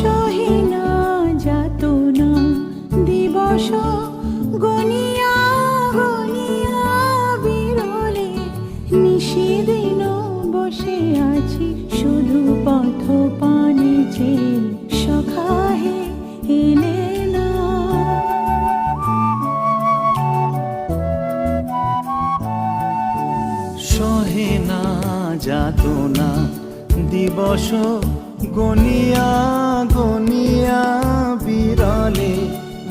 সহিনা যাতনা দিবস গনিয়া গনিয়া বিরলে নিশিদিন বসে আছি। শুধু পথ পানে চেয়ে সখাহে এলে না। সহে না। দিবস গনিয়া গনিয়া বিরলে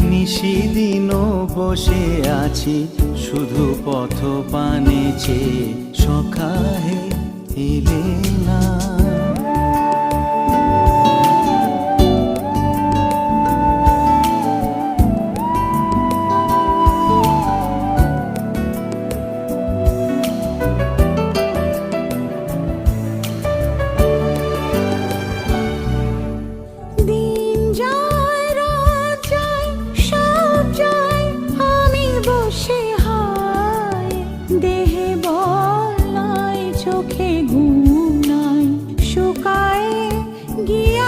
নিশিদিন বসে আছি শুধু পথ পানে যায় আমি বসে চোখে নাই শুকায় গিয়াছে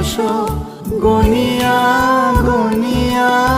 দিবস গনিয়া গনিয়া